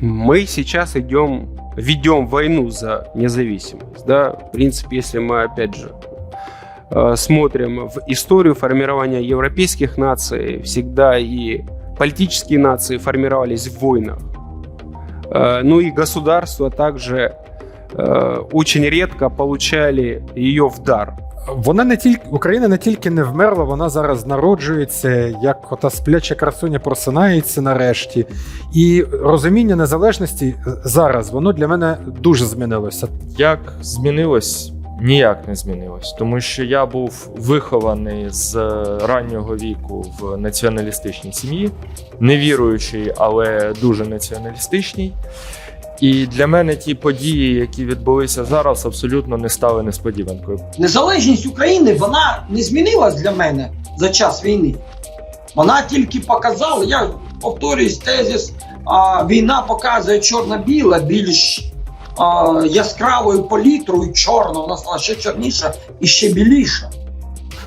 Мы сейчас идем, ведем войну за независимость. Да? В принципе, если мы опять же э, смотрим в историю формирования европейских наций, всегда и политические нации формировались в войнах. Э, Ну и государства также э, очень редко получали ее в дар. Вона не тільки Україна не тільки не вмерла, вона зараз народжується, як ота спляча красуня просинається нарешті. І розуміння незалежності зараз воно для мене дуже змінилося. Як змінилось? Ніяк не змінилось, тому що я був вихований з раннього віку в націоналістичній сім'ї, не віруючий, але дуже націоналістичній. І для мене ті події, які відбулися зараз, абсолютно не стали несподіванкою. Незалежність України вона не змінилась для мене за час війни. Вона тільки показала, я повторююсь тезис, а, війна показує чорно-біле більш а, яскравою палітрою чорно, вона стала ще чорніша і ще біліша.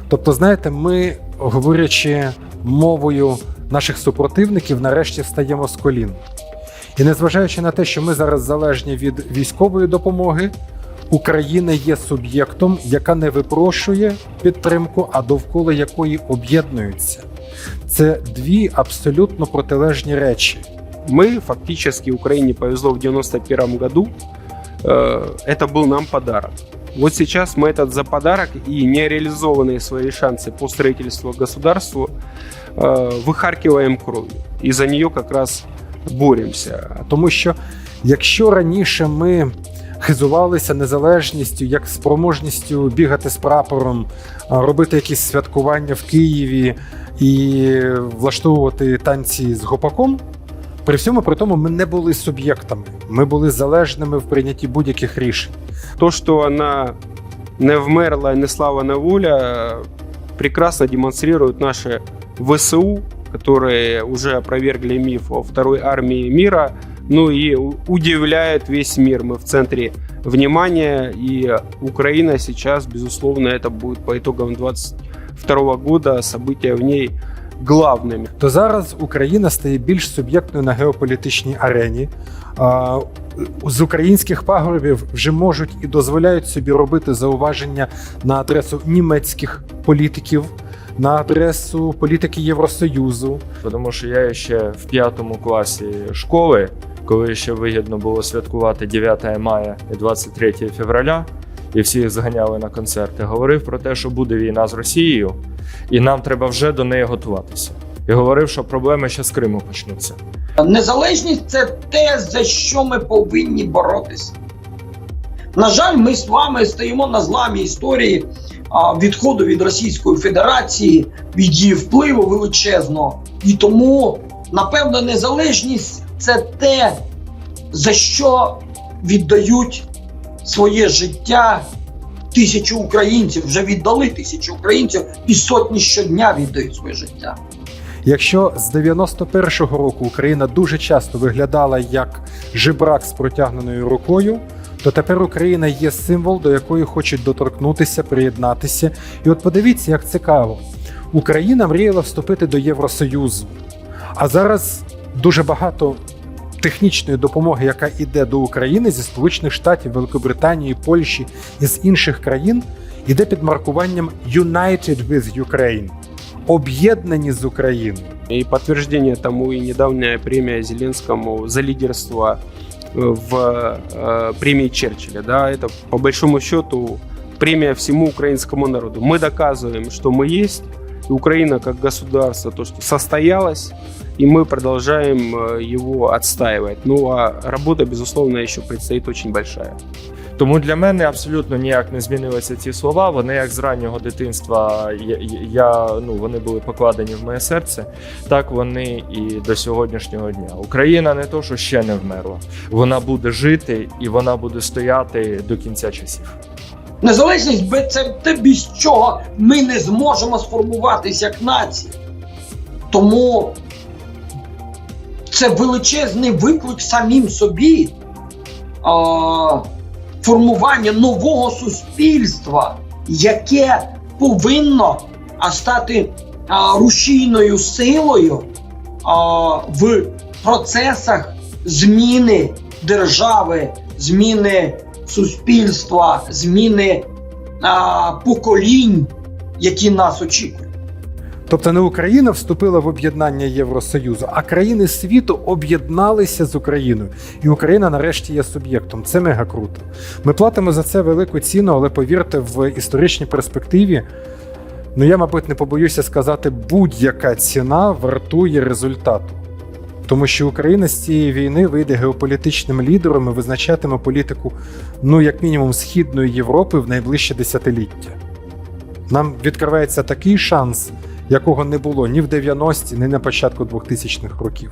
Тобто, знаєте, ми, говорячи мовою наших супротивників, нарешті встаємо з колін. І незважаючи на те, що ми зараз залежні від військової допомоги, Україна є суб'єктом, яка не випрошує підтримку, а довкола якої об'єднуються. Це дві абсолютно протилежні речі. Мы фактически Украине повезло в 91 году. Э, Это был нам подарок. Вот сейчас мы этот за подарок и нереализованные свои шансы по строительству государства э, выхаркиваем кровью. И за нее как раз боремся. Тому що якщо раніше ми хизувалися незалежністю, як спроможністю бігати з прапором, робити якісь святкування в Києві і влаштовувати танці з гопаком, при всьому при тому ми не були суб'єктами, ми були залежними в прийнятті будь-яких рішень. То, что она не вмерла, не слава, не воля, прекрасно демонстрируют наши ВСУ, которые уже опровергли миф о второй армии мира, ну и у- удивляют весь мир. Мы в центре внимания, и Украина сейчас, безусловно, это будет по итогам 22 года события в ней главными. то зараз Україна стає більш суб'єктною на геополітичній арені. А, З українських пагорбів вже можуть і дозволяють собі робити зауваження на адресу німецьких політиків, на адресу політики Євросоюзу. Тому що я ще в п'ятому класі школи, коли ще вигідно було святкувати 9 мая і 23 февраля, і всі зганяли на концерти, говорив про те, що буде війна з Росією, і нам треба вже до неї готуватися. І говорив, що проблеми ще з Криму почнуться. Незалежність це те, за що ми повинні боротися. На жаль, ми з вами стоїмо на зламі історії відходу від Російської Федерації, від її впливу величезного. І тому, напевно, незалежність це те, за що віддають своє життя тисячі українців, вже віддали тисячі українців, і сотні щодня віддають своє життя. Якщо з 91-го року Україна дуже часто виглядала як жебрак з протягненою рукою, то тепер Україна є символ, до якої хочуть доторкнутися, приєднатися. І от подивіться, як цікаво. Україна мріяла вступити до Євросоюзу, а зараз дуже багато технічної допомоги, яка йде до України зі Сполучених Штатів, Великобританії, Польщі і з інших країн, іде під маркуванням United with Ukraine об'єднані з Україною. И подтверждение тому и недавняя премия Зеленскому за лидерство э, в э, премии Черчилля. Да, это по большому счету премия всему украинскому народу. Мы доказываем, что мы есть, и Украина как государство, то, что состоялось, и мы продолжаем э, его отстаивать. Ну а работа, безусловно, еще предстоит очень большая. Тому для мене абсолютно ніяк не змінилися ці слова. Вони як з раннього дитинства я, я ну вони були покладені в моє серце, так вони і до сьогоднішнього дня. Україна не то, що ще не вмерла. Вона буде жити і вона буде стояти до кінця часів. Незалежність це те, без чого ми не зможемо сформуватися як нація. Тому це величезний виклик самим собі а, формування нового суспільства, яке повинно стати рушійною силою в процесах зміни держави, зміни суспільства, зміни поколінь, які нас очікують. Тобто не Україна вступила в об'єднання Євросоюзу, а країни світу об'єдналися з Україною. І Україна нарешті є суб'єктом. Це мега круто. Ми платимо за це велику ціну, але повірте, в історичній перспективі. Ну я, мабуть, не побоюся сказати, будь-яка ціна вартує результату. Тому що Україна з цієї війни вийде геополітичним лідером і визначатиме політику, ну, як мінімум, Східної Європи в найближче десятиліття. Нам відкривається такий шанс, якого не було ні в 90-ті, ні на початку 2000-х років.